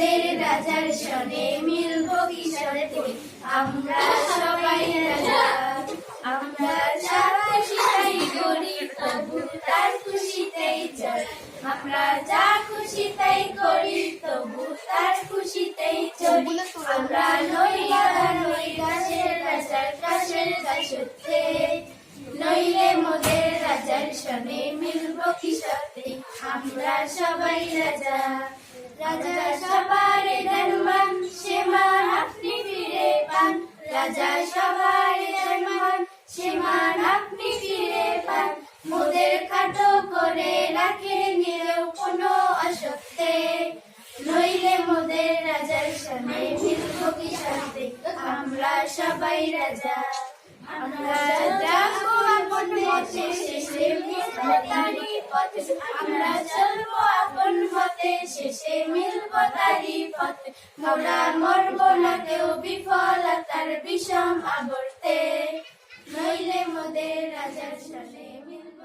তোদের রাজার সনে মিলবো কিশোরে আমরা সবাই রাজা, আমরা যারা সেটাই করি তবু তার খুশিতেই চল। আমরা যা খুশি তাই করি, তবু তার খুশিতেই চলি। আমরা নইলা নই গাছের রাজার কাশের দাসতে নইলে মোদের রাজার সনে মিলবো কিশোরে আমরা সবাই রাজা। রাজা ফিরে পান। মোদের খাটো করে রাখে নিলেও কোনো অসত্যে। নইলে মোদের রাজার সত্যি আমরা সবাই রাজা, আমরা মতে শেষে মিলব তারি পথে। মোরা মরব না কেউ বিফলতার বিষম আবর্তে। নইলে মোদের রাজার সনে মিলব